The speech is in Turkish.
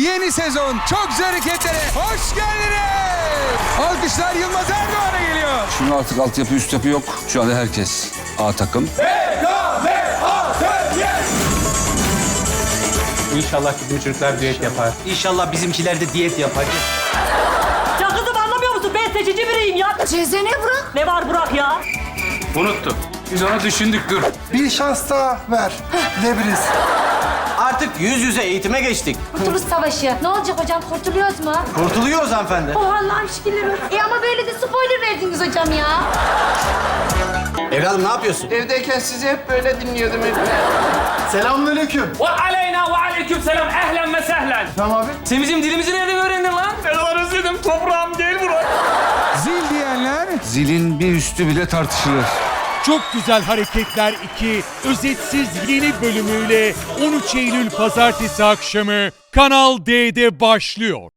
yeni sezon çok güzel hareketlere hoş geldiniz. Alkışlar Yılmaz Erdoğan'a geliyor. Şimdi artık altyapı üst yapı yok. Şu anda herkes A takım. İnşallah bizim çocuklar düet yapar. İnşallah bizimkiler de diyet yapar. Ya kızım anlamıyor musun? Ben seçici biriyim ya. Cezene bırak. Ne var Burak ya? Unuttum. Biz onu düşündük dur. Bir şans daha ver. Lebriz. Yüz yüze eğitime geçtik. Kurtuluş Savaşı. Ne olacak hocam? Kurtuluyoruz mu? Kurtuluyoruz hanımefendi. Oh Allah'ım şükürler olsun. E ama böyle de spoiler verdiniz hocam ya. Evladım ne yapıyorsun? Evdeyken sizi hep böyle dinliyordum. Selamünaleyküm. Ve aleyna ve aleyküm selam. Ehlen ve sehlen. Tamam abi. Sen bizim dilimizi nereden öğrendin lan? Ne kadar özledim. Toprağım gel buraya. Zil diyenler Zilin bir üstü bile tartışılır. Çok Güzel Hareketler 2 özetsiz yeni bölümüyle 13 Eylül Pazartesi akşamı Kanal D'de başlıyor.